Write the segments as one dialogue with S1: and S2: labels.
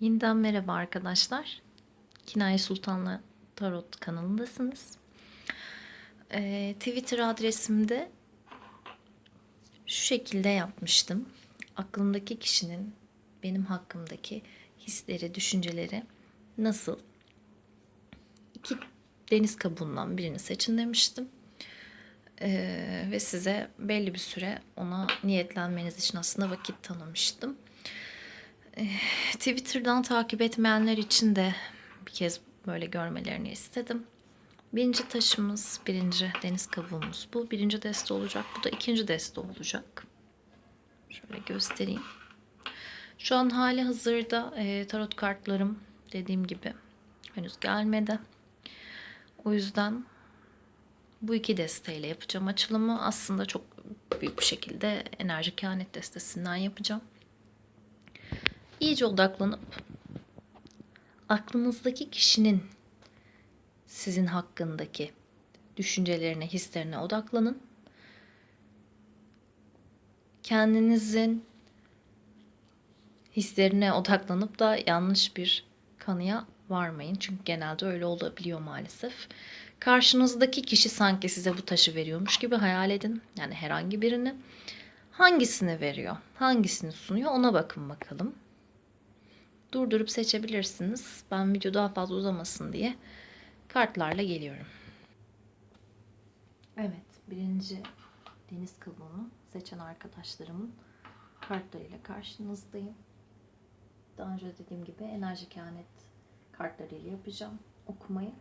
S1: Yeniden merhaba arkadaşlar. Kinaye Sultan'la Tarot kanalındasınız. Ee, Twitter adresimde şu şekilde yapmıştım. Aklımdaki kişinin benim hakkımdaki hisleri, düşünceleri nasıl? İki deniz kabuğundan birini seçin demiştim. Ee, ve size belli bir süre ona niyetlenmeniz için aslında vakit tanımıştım. Twitter'dan takip etmeyenler için de bir kez böyle görmelerini istedim. Birinci taşımız, birinci deniz kabuğumuz bu. Birinci deste olacak. Bu da ikinci deste olacak. Şöyle göstereyim. Şu an hali hazırda e, tarot kartlarım dediğim gibi henüz gelmedi. O yüzden bu iki desteyle yapacağım açılımı. Aslında çok büyük bir şekilde enerji kehanet destesinden yapacağım iyice odaklanıp aklınızdaki kişinin sizin hakkındaki düşüncelerine, hislerine odaklanın. Kendinizin hislerine odaklanıp da yanlış bir kanıya varmayın. Çünkü genelde öyle olabiliyor maalesef. Karşınızdaki kişi sanki size bu taşı veriyormuş gibi hayal edin. Yani herhangi birini. Hangisini veriyor? Hangisini sunuyor? Ona bakın bakalım durdurup seçebilirsiniz. Ben video daha fazla uzamasın diye kartlarla geliyorum. Evet, birinci deniz kabuğunu seçen arkadaşlarımın kartlarıyla karşınızdayım. Daha önce dediğim gibi enerji kehanet kartlarıyla yapacağım okumayı.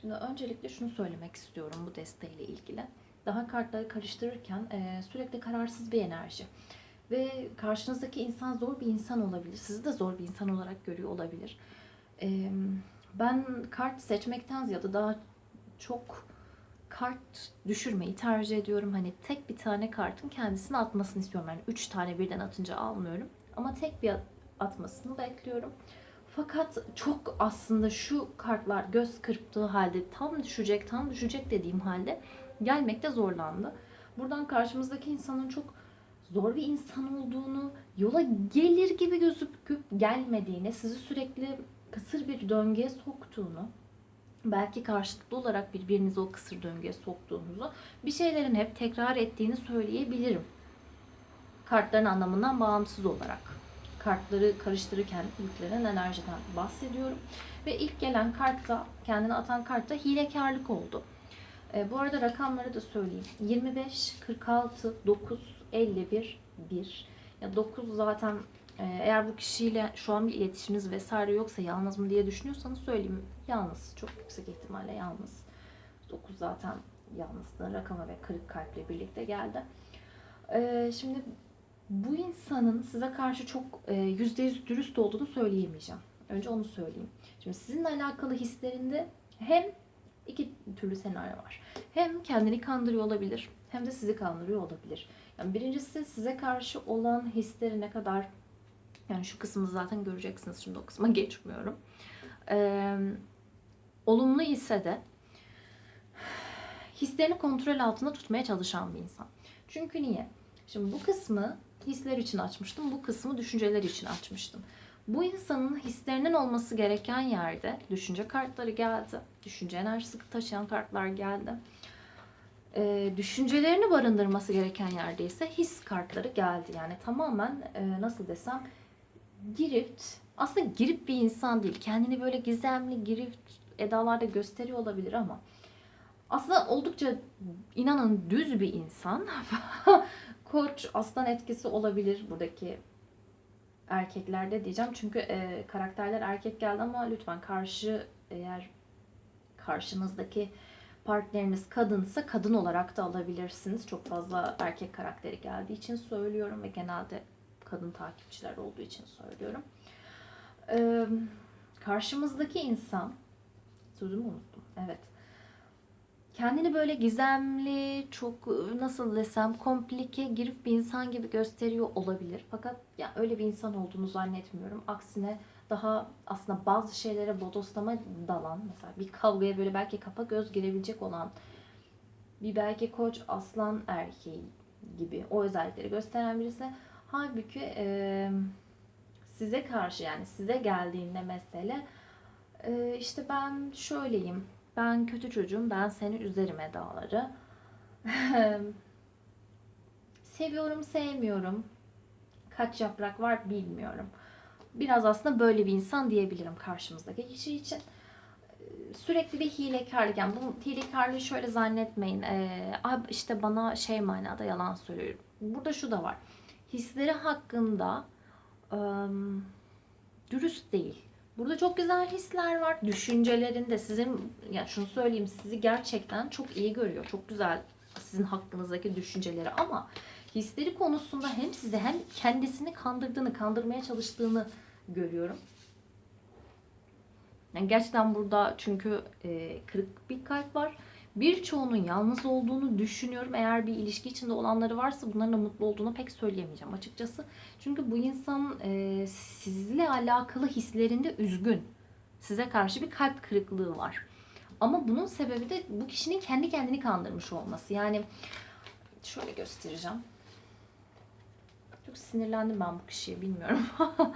S1: Şimdi öncelikle şunu söylemek istiyorum bu desteğiyle ilgili. Daha kartları karıştırırken e, sürekli kararsız bir enerji. Ve karşınızdaki insan zor bir insan olabilir. Sizi de zor bir insan olarak görüyor olabilir. Ben kart seçmekten ziyade daha çok kart düşürmeyi tercih ediyorum. Hani tek bir tane kartın kendisini atmasını istiyorum. Yani üç tane birden atınca almıyorum. Ama tek bir atmasını bekliyorum. Fakat çok aslında şu kartlar göz kırptığı halde tam düşecek, tam düşecek dediğim halde gelmekte zorlandı. Buradan karşımızdaki insanın çok zor bir insan olduğunu, yola gelir gibi gözüküp gelmediğini, sizi sürekli kısır bir döngüye soktuğunu, belki karşılıklı olarak birbirinizi o kısır döngüye soktuğunuzu, bir şeylerin hep tekrar ettiğini söyleyebilirim. Kartların anlamından bağımsız olarak. Kartları karıştırırken yüklenen enerjiden bahsediyorum. Ve ilk gelen kartta, kendini atan kartta hilekarlık oldu. E, bu arada rakamları da söyleyeyim. 25, 46, 9, 51 1. Ya 9 zaten e, eğer bu kişiyle şu an bir iletişiminiz vesaire yoksa yalnız mı diye düşünüyorsanız söyleyeyim. Yalnız. Çok yüksek ihtimalle yalnız. 9 zaten yalnızlığın rakamı ve kırık kalple birlikte geldi. E, şimdi bu insanın size karşı çok e, %100 dürüst olduğunu söyleyemeyeceğim. Önce onu söyleyeyim. Şimdi sizinle alakalı hislerinde hem iki türlü senaryo var. Hem kendini kandırıyor olabilir hem de sizi kandırıyor olabilir. Yani birincisi size karşı olan hisleri ne kadar yani şu kısmı zaten göreceksiniz şimdi o kısma geçmiyorum. Ee, olumlu ise de hislerini kontrol altında tutmaya çalışan bir insan. Çünkü niye? Şimdi bu kısmı hisler için açmıştım. Bu kısmı düşünceler için açmıştım. Bu insanın hislerinin olması gereken yerde düşünce kartları geldi. Düşünce enerjisi taşıyan kartlar geldi e, düşüncelerini barındırması gereken yerde ise his kartları geldi. Yani tamamen e, nasıl desem girift aslında girip bir insan değil. Kendini böyle gizemli girift edalarda gösteriyor olabilir ama aslında oldukça inanın düz bir insan. Koç aslan etkisi olabilir buradaki erkeklerde diyeceğim. Çünkü e, karakterler erkek geldi ama lütfen karşı eğer karşınızdaki partneriniz kadınsa kadın olarak da alabilirsiniz. Çok fazla erkek karakteri geldiği için söylüyorum ve genelde kadın takipçiler olduğu için söylüyorum. Ee, karşımızdaki insan sözümü unuttum. Evet. Kendini böyle gizemli, çok nasıl desem komplike girip bir insan gibi gösteriyor olabilir. Fakat ya öyle bir insan olduğunu zannetmiyorum. Aksine daha aslında bazı şeylere bodoslama dalan mesela bir kavgaya böyle belki kafa göz girebilecek olan bir belki koç aslan erkeği gibi o özellikleri gösteren birisi halbuki e, size karşı yani size geldiğinde mesele e, işte ben şöyleyim, ben kötü çocuğum, ben seni üzerim edaları. Seviyorum, sevmiyorum. Kaç yaprak var bilmiyorum. Biraz aslında böyle bir insan diyebilirim karşımızdaki kişi için. Sürekli bir hilekarlık. Yani bu hilekarlığı şöyle zannetmeyin. Ee, "Ay işte bana şey manada yalan söylüyor. Burada şu da var. Hisleri hakkında ım, dürüst değil. Burada çok güzel hisler var. Düşüncelerinde sizin, ya şunu söyleyeyim sizi gerçekten çok iyi görüyor. Çok güzel sizin hakkınızdaki düşünceleri ama hisleri konusunda hem sizi hem kendisini kandırdığını, kandırmaya çalıştığını görüyorum. Yani gerçekten burada çünkü e, kırık bir kalp var. Birçoğunun yalnız olduğunu düşünüyorum. Eğer bir ilişki içinde olanları varsa bunların da mutlu olduğunu pek söyleyemeyeceğim açıkçası. Çünkü bu insan e, sizle alakalı hislerinde üzgün. Size karşı bir kalp kırıklığı var. Ama bunun sebebi de bu kişinin kendi kendini kandırmış olması. Yani şöyle göstereceğim. Sinirlendim ben bu kişiye bilmiyorum.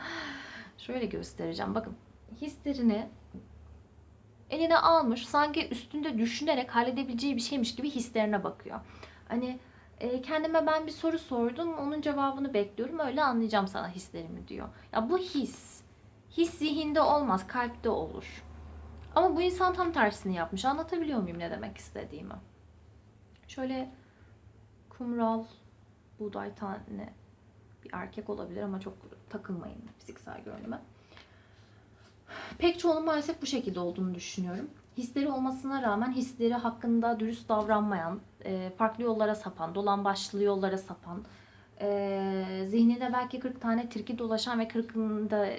S1: şöyle göstereceğim. Bakın hislerini eline almış sanki üstünde düşünerek halledebileceği bir şeymiş gibi hislerine bakıyor. Hani e, kendime ben bir soru sordum onun cevabını bekliyorum öyle anlayacağım sana hislerimi diyor. Ya bu his. His zihinde olmaz kalpte olur. Ama bu insan tam tersini yapmış. Anlatabiliyor muyum ne demek istediğimi? Şöyle kumral, buğday tane bir erkek olabilir ama çok takılmayın fiziksel görünüme. Pek çoğunun maalesef bu şekilde olduğunu düşünüyorum. Hisleri olmasına rağmen hisleri hakkında dürüst davranmayan, e, farklı yollara sapan, dolambaçlı yollara sapan, e, zihninde belki 40 tane tilki dolaşan ve 40'ında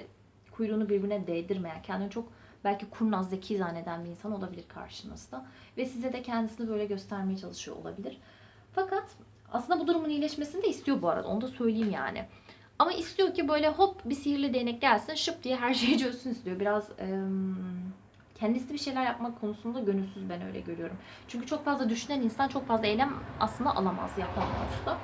S1: kuyruğunu birbirine değdirmeyen, kendini çok belki kurnaz, zeki zanneden bir insan olabilir karşınızda. Ve size de kendisini böyle göstermeye çalışıyor olabilir. Fakat aslında bu durumun iyileşmesini de istiyor bu arada. Onu da söyleyeyim yani. Ama istiyor ki böyle hop bir sihirli değnek gelsin şıp diye her şeyi çözsün istiyor. Biraz em, kendisi bir şeyler yapmak konusunda gönülsüz ben öyle görüyorum. Çünkü çok fazla düşünen insan çok fazla eylem aslında alamaz, yapamaz da.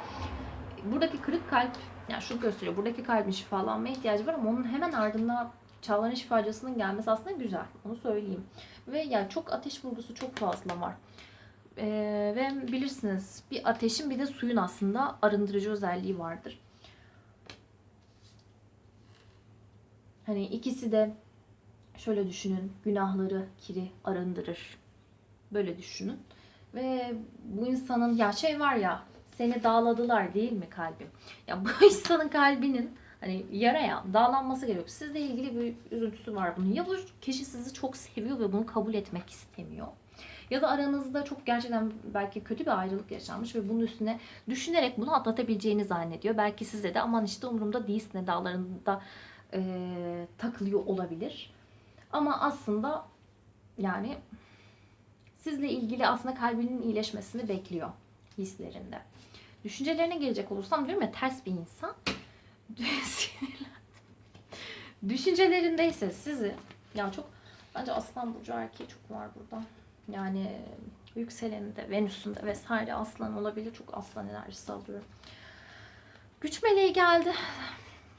S1: Buradaki kırık kalp, yani şunu gösteriyor. Buradaki kalbin şifalanmaya ihtiyacı var ama onun hemen ardında çağların şifacısının gelmesi aslında güzel. Onu söyleyeyim. Ve yani çok ateş vurgusu çok fazla var. Ee, ve bilirsiniz bir ateşin bir de suyun aslında arındırıcı özelliği vardır. Hani ikisi de şöyle düşünün. Günahları, kiri arındırır. Böyle düşünün. Ve bu insanın ya şey var ya seni dağladılar değil mi kalbim? Ya bu insanın kalbinin hani yaraya dağlanması gerekiyor. Sizle ilgili bir üzüntüsü var bunun. Ya bu kişi sizi çok seviyor ve bunu kabul etmek istemiyor. Ya da aranızda çok gerçekten belki kötü bir ayrılık yaşanmış ve bunun üstüne düşünerek bunu atlatabileceğini zannediyor. Belki size de aman işte umurumda değilsin dağlarında e, takılıyor olabilir. Ama aslında yani sizle ilgili aslında kalbinin iyileşmesini bekliyor hislerinde. Düşüncelerine gelecek olursam diyorum ya ters bir insan. Sinirlendim. Düşüncelerinde ise sizi yani çok bence aslan burcu erkeği çok var burada. Yani yükseleninde, Venüs'ünde vesaire aslan olabilir. Çok aslan enerjisi alıyorum. Güç meleği geldi.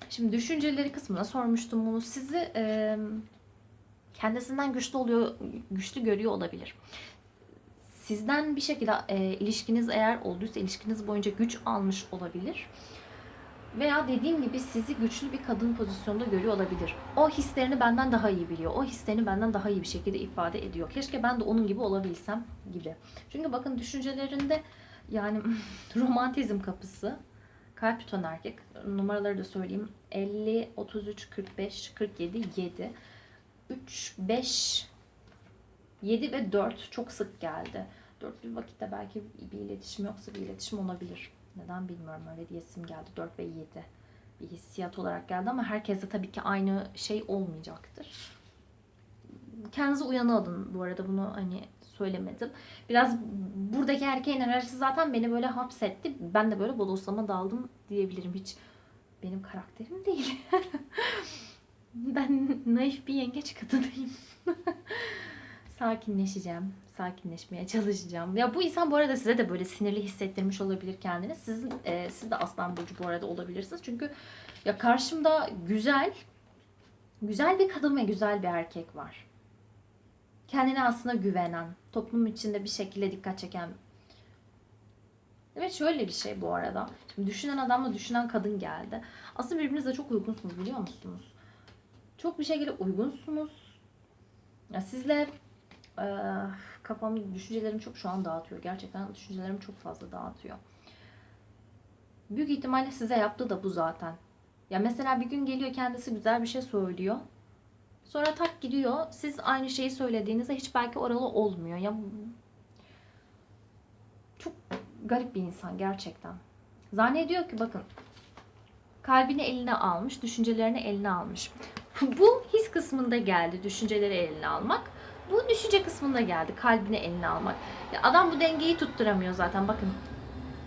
S1: Şimdi düşünceleri kısmına sormuştum bunu. Sizi e, kendisinden güçlü oluyor, güçlü görüyor olabilir. Sizden bir şekilde e, ilişkiniz eğer olduysa ilişkiniz boyunca güç almış olabilir. Veya dediğim gibi sizi güçlü bir kadın pozisyonda görüyor olabilir. O hislerini benden daha iyi biliyor. O hislerini benden daha iyi bir şekilde ifade ediyor. Keşke ben de onun gibi olabilsem gibi. Çünkü bakın düşüncelerinde yani romantizm kapısı, kalp tutan erkek. Numaraları da söyleyeyim. 50, 33, 45, 47, 7. 3, 5, 7 ve 4 çok sık geldi. Dörtlü vakitte belki bir iletişim yoksa bir iletişim olabilir. Neden bilmiyorum öyle diyesim geldi. 4 ve 7 bir hissiyat olarak geldi ama herkeste tabii ki aynı şey olmayacaktır. Kendinize uyanı alın bu arada bunu hani söylemedim. Biraz buradaki erkeğin enerjisi zaten beni böyle hapsetti. Ben de böyle bodoslama daldım diyebilirim. Hiç benim karakterim değil. ben naif bir yengeç kadınıyım. Sakinleşeceğim. Sakinleşmeye çalışacağım. Ya bu insan bu arada size de böyle sinirli hissettirmiş olabilir kendini. Sizin, e, siz de aslan burcu bu arada olabilirsiniz. Çünkü ya karşımda güzel Güzel bir kadın ve güzel bir erkek var. Kendine aslında güvenen, toplum içinde bir şekilde dikkat çeken. Evet şöyle bir şey bu arada. Şimdi düşünen adamla düşünen kadın geldi. Aslında birbirinize çok uygunsunuz biliyor musunuz? Çok bir şekilde uygunsunuz. Ya sizle eee kafamda düşüncelerim çok şu an dağıtıyor. Gerçekten düşüncelerimi çok fazla dağıtıyor. Büyük ihtimalle size yaptığı da bu zaten. Ya mesela bir gün geliyor kendisi güzel bir şey söylüyor. Sonra tak gidiyor. Siz aynı şeyi söylediğinizde hiç belki oralı olmuyor. Ya çok garip bir insan gerçekten. Zannediyor ki bakın kalbini eline almış, düşüncelerini eline almış. Bu his kısmında geldi düşünceleri eline almak. Bu düşünce kısmında geldi kalbini eline almak. Ya adam bu dengeyi tutturamıyor zaten bakın.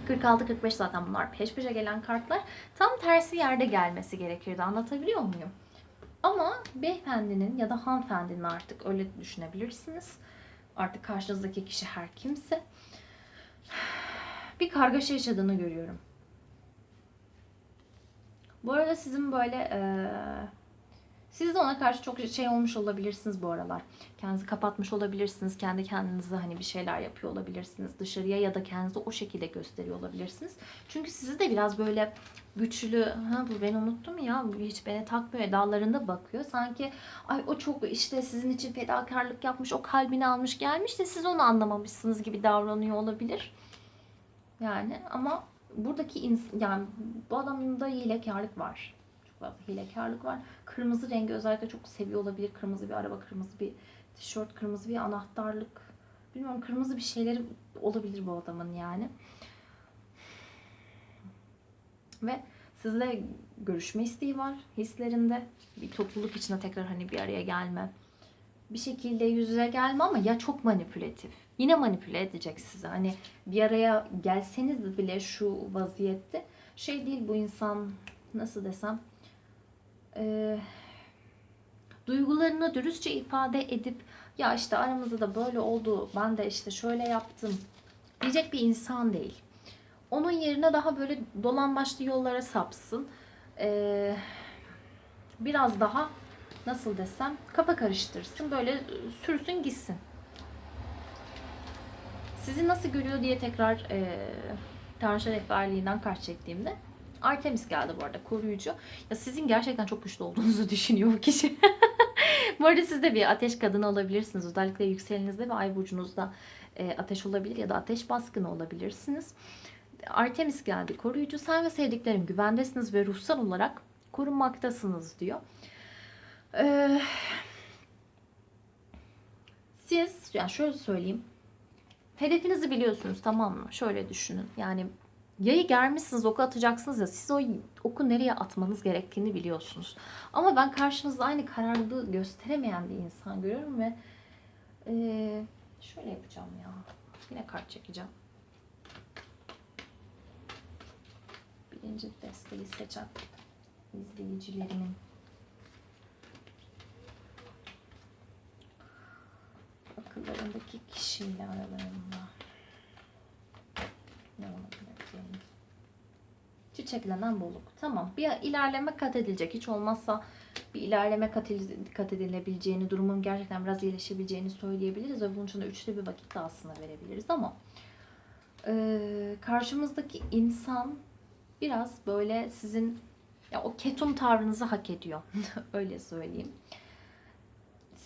S1: 46-45 zaten bunlar peş peşe gelen kartlar. Tam tersi yerde gelmesi gerekirdi. Anlatabiliyor muyum? Ama beyefendinin ya da hanımefendinin artık öyle düşünebilirsiniz. Artık karşınızdaki kişi her kimse. Bir kargaşa yaşadığını görüyorum. Bu arada sizin böyle eee siz de ona karşı çok şey olmuş olabilirsiniz bu aralar. Kendinizi kapatmış olabilirsiniz. Kendi kendinize hani bir şeyler yapıyor olabilirsiniz dışarıya ya da kendinizi o şekilde gösteriyor olabilirsiniz. Çünkü sizi de biraz böyle güçlü, ha bu ben unuttum ya, hiç beni takmıyor edalarında bakıyor. Sanki ay o çok işte sizin için fedakarlık yapmış, o kalbini almış gelmiş de siz onu anlamamışsınız gibi davranıyor olabilir. Yani ama buradaki ins- yani bu adamda hilekarlık var. Fazla hilekarlık var. Kırmızı rengi özellikle çok seviyor olabilir. Kırmızı bir araba, kırmızı bir tişört, kırmızı bir anahtarlık. Bilmiyorum kırmızı bir şeyleri olabilir bu adamın yani. Ve sizle görüşme isteği var hislerinde. Bir topluluk içinde tekrar hani bir araya gelme. Bir şekilde yüz yüze gelme ama ya çok manipülatif. Yine manipüle edecek sizi. Hani bir araya gelseniz bile şu vaziyette şey değil bu insan nasıl desem e, duygularını dürüstçe ifade edip ya işte aramızda da böyle oldu ben de işte şöyle yaptım diyecek bir insan değil. Onun yerine daha böyle dolan başlı yollara sapsın. E, biraz daha nasıl desem kafa karıştırsın böyle sürsün gitsin. Sizi nasıl görüyor diye tekrar e, Tanrı rehberliğinden kart çektiğimde Artemis geldi bu arada koruyucu. Ya sizin gerçekten çok güçlü olduğunuzu düşünüyor bu kişi. bu arada siz de bir ateş kadını olabilirsiniz. Özellikle yükselenizde ve ay burcunuzda e, ateş olabilir ya da ateş baskını olabilirsiniz. Artemis geldi koruyucu. Sen ve sevdiklerin güvendesiniz ve ruhsal olarak korunmaktasınız diyor. Ee, siz, yani şöyle söyleyeyim. Hedefinizi biliyorsunuz tamam mı? Şöyle düşünün. Yani yayı germişsiniz, oku atacaksınız ya siz o oku nereye atmanız gerektiğini biliyorsunuz. Ama ben karşınızda aynı kararlılığı gösteremeyen bir insan görüyorum ve eee, şöyle yapacağım ya. Yine kart çekeceğim. Birinci desteği seçen izleyicilerimin akıllarındaki kişiyle aralarında ne olabilir diyelim. Çiçeklenen bolluk. Tamam. Bir ilerleme kat edilecek. Hiç olmazsa bir ilerleme kat, edil- kat edilebileceğini, durumun gerçekten biraz iyileşebileceğini söyleyebiliriz ve bunun için de üçte bir vakit de aslında verebiliriz ama eee, karşımızdaki insan biraz böyle sizin ya o ketum tavrınızı hak ediyor. Öyle söyleyeyim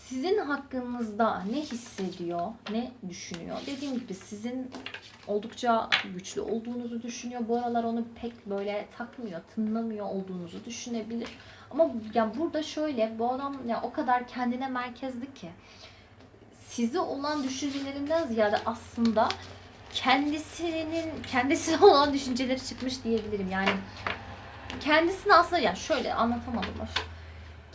S1: sizin hakkınızda ne hissediyor, ne düşünüyor? Dediğim gibi sizin oldukça güçlü olduğunuzu düşünüyor. Bu aralar onu pek böyle takmıyor, tınlamıyor olduğunuzu düşünebilir. Ama ya burada şöyle, bu adam ya o kadar kendine merkezli ki size olan düşüncelerinden ziyade aslında kendisinin kendisine olan düşünceleri çıkmış diyebilirim. Yani kendisini aslında ya şöyle anlatamadım.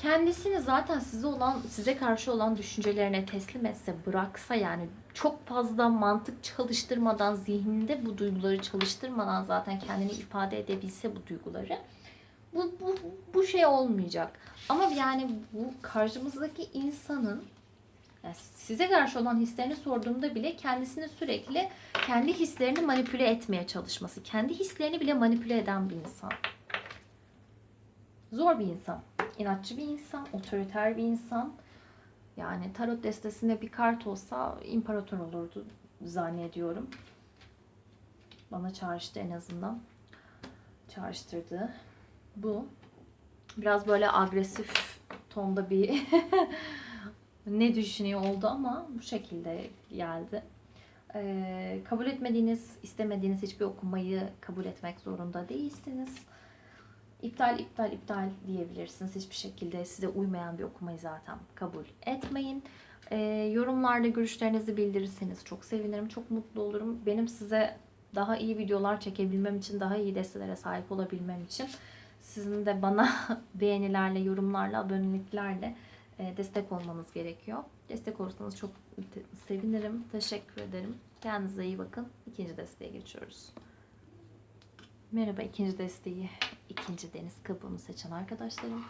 S1: Kendisini zaten size olan size karşı olan düşüncelerine teslim etse, bıraksa yani çok fazla mantık çalıştırmadan, zihninde bu duyguları çalıştırmadan zaten kendini ifade edebilse bu duyguları bu, bu, bu şey olmayacak. Ama yani bu karşımızdaki insanın yani size karşı olan hislerini sorduğumda bile kendisini sürekli kendi hislerini manipüle etmeye çalışması. Kendi hislerini bile manipüle eden bir insan. Zor bir insan. İnatçı bir insan, otoriter bir insan. Yani tarot destesinde bir kart olsa imparator olurdu zannediyorum. Bana çağrıştı en azından. Çağrıştırdı. Bu. Biraz böyle agresif tonda bir ne düşünüyor oldu ama bu şekilde geldi. Ee, kabul etmediğiniz, istemediğiniz hiçbir okumayı kabul etmek zorunda değilsiniz. İptal, iptal, iptal diyebilirsiniz. Hiçbir şekilde size uymayan bir okumayı zaten kabul etmeyin. Ee, yorumlarda görüşlerinizi bildirirseniz çok sevinirim, çok mutlu olurum. Benim size daha iyi videolar çekebilmem için, daha iyi destelere sahip olabilmem için sizin de bana beğenilerle, yorumlarla, aboneliklerle e, destek olmanız gerekiyor. Destek olursanız çok sevinirim. Teşekkür ederim. Kendinize iyi bakın. İkinci desteğe geçiyoruz. Merhaba ikinci desteği, ikinci deniz kabuğunu seçen arkadaşlarım.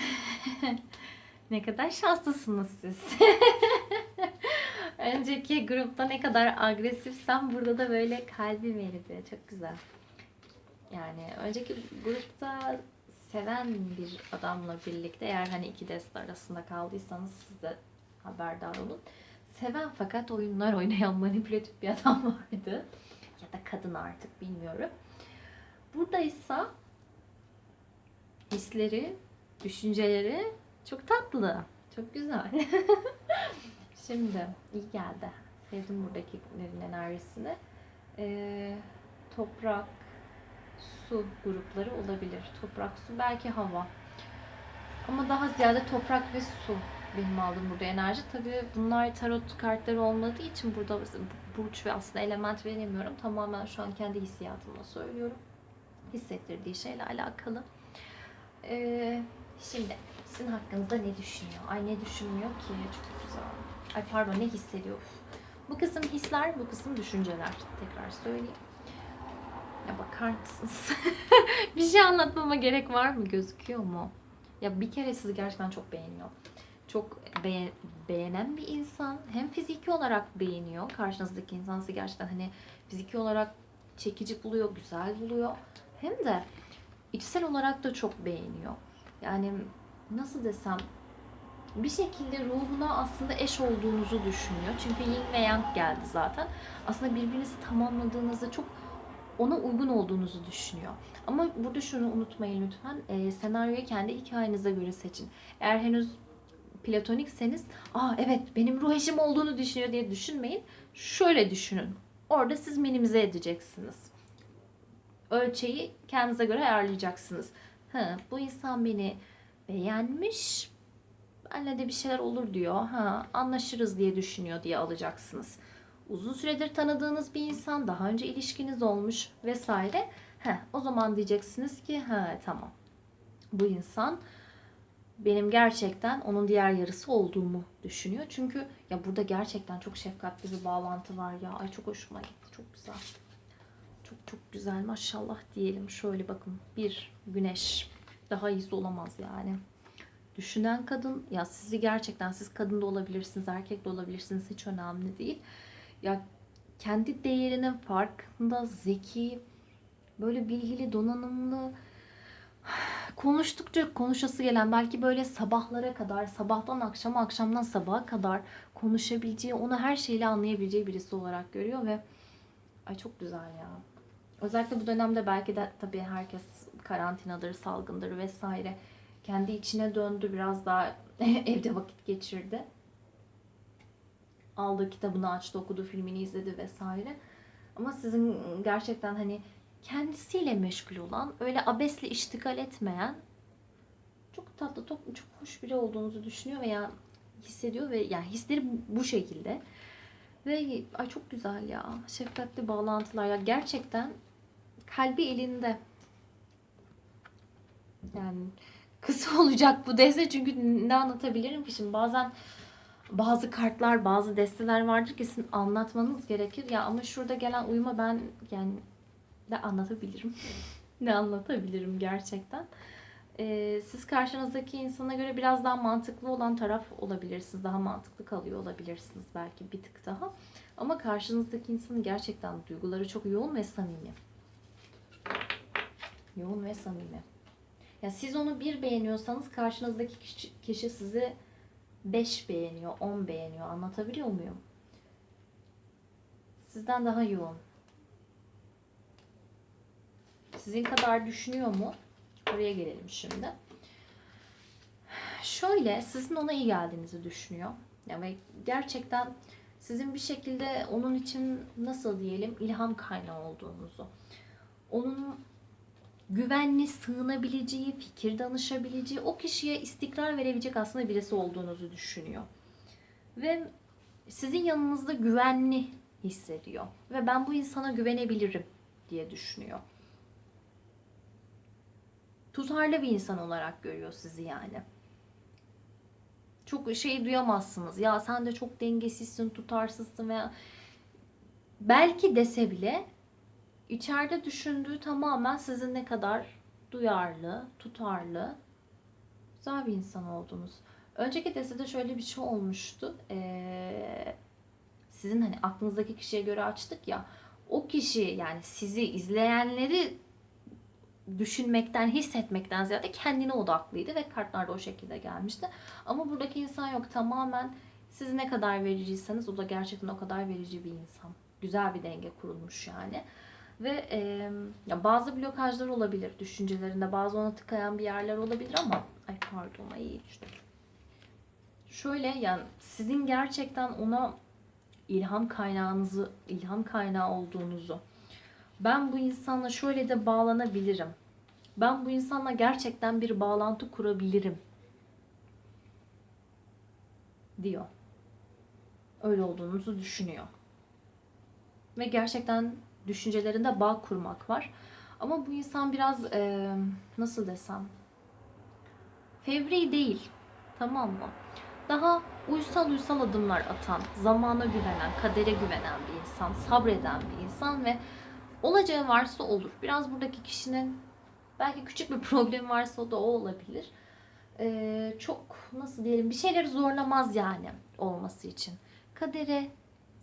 S1: ne kadar şanslısınız siz. Önceki grupta ne kadar agresifsem burada da böyle kalbim eridi. Çok güzel. Yani önceki grupta seven bir adamla birlikte eğer hani iki deste arasında kaldıysanız siz de haberdar olun. Seven fakat oyunlar oynayan manipülatif bir adam vardı. Ya da kadın artık bilmiyorum. Buradaysa hisleri, düşünceleri çok tatlı. Çok güzel. Şimdi iyi geldi. Sevdim buradakilerin enerjisini. Ee, toprak, su grupları olabilir. Toprak, su, belki hava. Ama daha ziyade toprak ve su benim aldığım burada enerji. Tabii bunlar tarot kartları olmadığı için burada burç ve aslında element veremiyorum. Tamamen şu an kendi hissiyatımla söylüyorum. Hissettirdiği şeyle alakalı. Ee, şimdi sizin hakkınızda ne düşünüyor? Ay ne düşünmüyor ki? Çok güzel. Ay pardon ne hissediyor? Bu kısım hisler, bu kısım düşünceler. Tekrar söyleyeyim. Ya bakar mısınız? bir şey anlatmama gerek var mı? Gözüküyor mu? Ya bir kere sizi gerçekten çok beğeniyor. Çok be- beğenen bir insan. Hem fiziki olarak beğeniyor. Karşınızdaki insan sizi gerçekten hani fiziki olarak çekici buluyor, güzel buluyor. Hem de içsel olarak da çok beğeniyor. Yani nasıl desem bir şekilde ruhuna aslında eş olduğunuzu düşünüyor. Çünkü yin ve yang geldi zaten. Aslında birbirinizi tamamladığınızda çok ona uygun olduğunuzu düşünüyor. Ama burada şunu unutmayın lütfen. E, senaryoyu kendi hikayenize göre seçin. Eğer henüz platonikseniz, aa evet benim ruh eşim olduğunu düşünüyor diye düşünmeyin. Şöyle düşünün. Orada siz minimize edeceksiniz. Ölçeği kendinize göre ayarlayacaksınız. Ha, bu insan beni beğenmiş. Benle de bir şeyler olur diyor. Ha, anlaşırız diye düşünüyor diye alacaksınız uzun süredir tanıdığınız bir insan, daha önce ilişkiniz olmuş vesaire. Heh, o zaman diyeceksiniz ki ha tamam. Bu insan benim gerçekten onun diğer yarısı olduğumu düşünüyor. Çünkü ya burada gerçekten çok şefkatli bir bağlantı var ya. Ay çok hoşuma gitti. Çok güzel. Çok çok güzel maşallah diyelim. Şöyle bakın. Bir güneş. Daha iyisi olamaz yani. Düşünen kadın ya sizi gerçekten siz kadın da olabilirsiniz, erkek de olabilirsiniz hiç önemli değil ya kendi değerinin farkında, zeki, böyle bilgili, donanımlı, konuştukça konuşası gelen belki böyle sabahlara kadar, sabahtan akşama, akşamdan sabaha kadar konuşabileceği, onu her şeyle anlayabileceği birisi olarak görüyor ve ay çok güzel ya. Özellikle bu dönemde belki de tabii herkes karantinadır, salgındır vesaire. Kendi içine döndü, biraz daha evde vakit geçirdi aldığı kitabını açtı, okudu, filmini izledi vesaire. Ama sizin gerçekten hani kendisiyle meşgul olan, öyle abesle iştigal etmeyen çok tatlı, çok, çok hoş biri olduğunuzu düşünüyor veya hissediyor ve yani hisleri bu şekilde. Ve ay çok güzel ya. Şefkatli bağlantılar ya gerçekten kalbi elinde. Yani kısa olacak bu dese çünkü ne anlatabilirim ki şimdi bazen bazı kartlar, bazı desteler vardır ki sizin anlatmanız gerekir. Ya ama şurada gelen uyuma ben yani ne anlatabilirim? ne anlatabilirim gerçekten? Ee, siz karşınızdaki insana göre biraz daha mantıklı olan taraf olabilirsiniz. Daha mantıklı kalıyor olabilirsiniz belki bir tık daha. Ama karşınızdaki insanın gerçekten duyguları çok yoğun ve samimi. Yoğun ve samimi. Ya siz onu bir beğeniyorsanız karşınızdaki kişi, kişi sizi 5 beğeniyor, 10 beğeniyor. Anlatabiliyor muyum? Sizden daha yoğun. Sizin kadar düşünüyor mu? Oraya gelelim şimdi. Şöyle sizin ona iyi geldiğinizi düşünüyor. Yani gerçekten sizin bir şekilde onun için nasıl diyelim ilham kaynağı olduğunuzu. Onun güvenli sığınabileceği, fikir danışabileceği, o kişiye istikrar verebilecek aslında birisi olduğunuzu düşünüyor. Ve sizin yanınızda güvenli hissediyor. Ve ben bu insana güvenebilirim diye düşünüyor. Tutarlı bir insan olarak görüyor sizi yani. Çok şey duyamazsınız. Ya sen de çok dengesizsin, tutarsızsın veya belki dese bile içeride düşündüğü tamamen sizin ne kadar duyarlı, tutarlı, güzel bir insan olduğunuz. Önceki desede şöyle bir şey olmuştu. Ee, sizin hani aklınızdaki kişiye göre açtık ya. O kişi yani sizi izleyenleri düşünmekten, hissetmekten ziyade kendine odaklıydı ve kartlar da o şekilde gelmişti. Ama buradaki insan yok. Tamamen siz ne kadar vericiyseniz o da gerçekten o kadar verici bir insan. Güzel bir denge kurulmuş yani. Ve e, ya bazı blokajlar olabilir düşüncelerinde. Bazı ona tıkayan bir yerler olabilir ama ay pardon ay düştüm. Şöyle yani sizin gerçekten ona ilham kaynağınızı, ilham kaynağı olduğunuzu, ben bu insanla şöyle de bağlanabilirim. Ben bu insanla gerçekten bir bağlantı kurabilirim. diyor. Öyle olduğunuzu düşünüyor. Ve gerçekten düşüncelerinde bağ kurmak var. Ama bu insan biraz e, nasıl desem fevri değil. Tamam mı? Daha uysal uysal adımlar atan, zamana güvenen, kadere güvenen bir insan, sabreden bir insan ve olacağı varsa olur. Biraz buradaki kişinin belki küçük bir problemi varsa o da o olabilir. Ee, çok nasıl diyelim bir şeyleri zorlamaz yani olması için. Kadere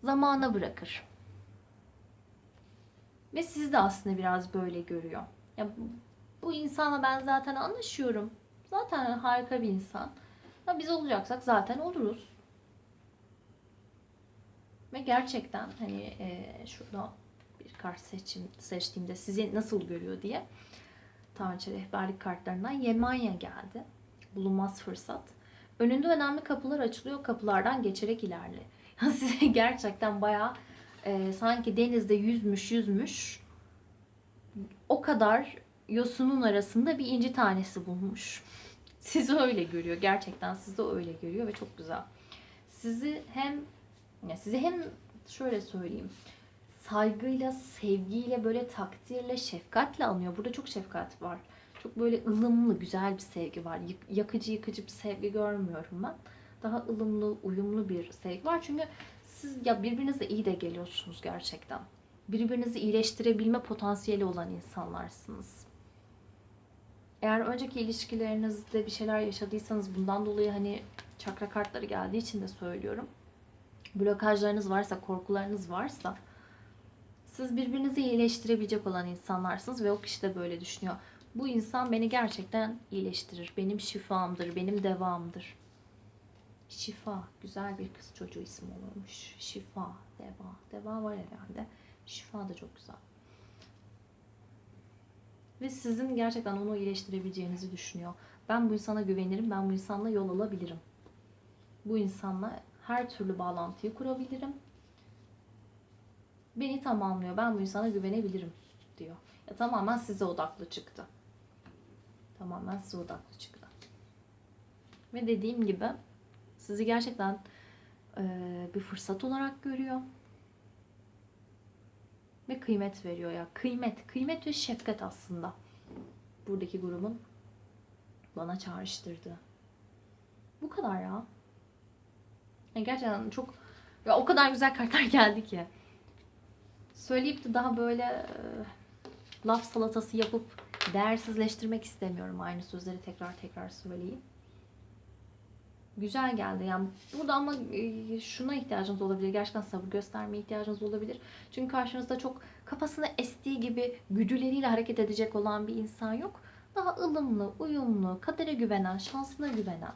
S1: zamana bırakır. Ve sizi de aslında biraz böyle görüyor. Ya bu, insana ben zaten anlaşıyorum. Zaten harika bir insan. Ya biz olacaksak zaten oluruz. Ve gerçekten hani e, şurada kart seçim, seçtiğimde sizi nasıl görüyor diye Tanrıça rehberlik kartlarından Yemanya geldi. Bulunmaz fırsat. Önünde önemli kapılar açılıyor. Kapılardan geçerek ilerle. Yani size gerçekten bayağı e, sanki denizde yüzmüş yüzmüş o kadar yosunun arasında bir inci tanesi bulmuş. Sizi öyle görüyor. Gerçekten sizi öyle görüyor ve çok güzel. Sizi hem ya sizi hem şöyle söyleyeyim saygıyla, sevgiyle, böyle takdirle, şefkatle anıyor. Burada çok şefkat var. Çok böyle ılımlı, güzel bir sevgi var. Yakıcı, yıkıcı bir sevgi görmüyorum ben. Daha ılımlı, uyumlu bir sevgi var. Çünkü siz ya birbirinize iyi de geliyorsunuz gerçekten. Birbirinizi iyileştirebilme potansiyeli olan insanlarsınız. Eğer önceki ilişkilerinizde bir şeyler yaşadıysanız bundan dolayı hani çakra kartları geldiği için de söylüyorum. Blokajlarınız varsa, korkularınız varsa siz birbirinizi iyileştirebilecek olan insanlarsınız ve o kişi de böyle düşünüyor. Bu insan beni gerçekten iyileştirir. Benim şifamdır, benim devamdır. Şifa. Güzel bir kız çocuğu isim olurmuş. Şifa, deva. Deva var herhalde. Şifa da çok güzel. Ve sizin gerçekten onu iyileştirebileceğinizi düşünüyor. Ben bu insana güvenirim, ben bu insanla yol alabilirim. Bu insanla her türlü bağlantıyı kurabilirim beni tamamlıyor. Ben bu insana güvenebilirim diyor. Ya tamamen size odaklı çıktı. Tamamen size odaklı çıktı. Ve dediğim gibi sizi gerçekten e, bir fırsat olarak görüyor. Ve kıymet veriyor ya. Kıymet, kıymet ve şefkat aslında. Buradaki grubun bana çağrıştırdı. Bu kadar ya. Yani gerçekten çok ya o kadar güzel kartlar geldi ki söyleyip de daha böyle e, laf salatası yapıp değersizleştirmek istemiyorum aynı sözleri tekrar tekrar söyleyeyim. Güzel geldi. Yani burada ama e, şuna ihtiyacınız olabilir. Gerçekten sabır göstermeye ihtiyacınız olabilir. Çünkü karşınızda çok kafasını estiği gibi güdüleriyle hareket edecek olan bir insan yok. daha ılımlı, uyumlu, kadere güvenen, şansına güvenen,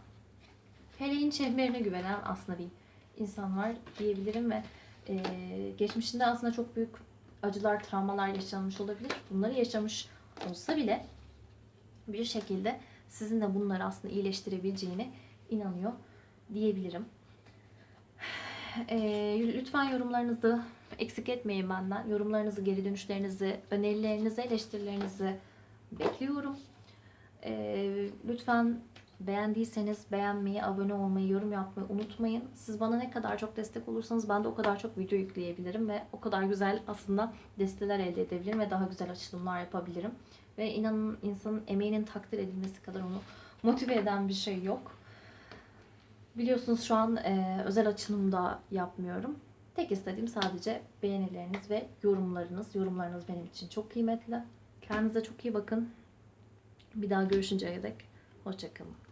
S1: feleğin çemberine güvenen aslında bir insan var diyebilirim ve e, geçmişinde aslında çok büyük acılar, travmalar yaşanmış olabilir. Bunları yaşamış olsa bile bir şekilde sizin de bunları aslında iyileştirebileceğine inanıyor diyebilirim. E, lütfen yorumlarınızı eksik etmeyin benden. Yorumlarınızı, geri dönüşlerinizi, önerilerinizi, eleştirilerinizi bekliyorum. E, lütfen beğendiyseniz beğenmeyi, abone olmayı, yorum yapmayı unutmayın. Siz bana ne kadar çok destek olursanız ben de o kadar çok video yükleyebilirim ve o kadar güzel aslında desteler elde edebilirim ve daha güzel açılımlar yapabilirim. Ve inanın insanın emeğinin takdir edilmesi kadar onu motive eden bir şey yok. Biliyorsunuz şu an e, özel açılımda yapmıyorum. Tek istediğim sadece beğenileriniz ve yorumlarınız. Yorumlarınız benim için çok kıymetli. Kendinize çok iyi bakın. Bir daha görüşünceye dek hoşçakalın.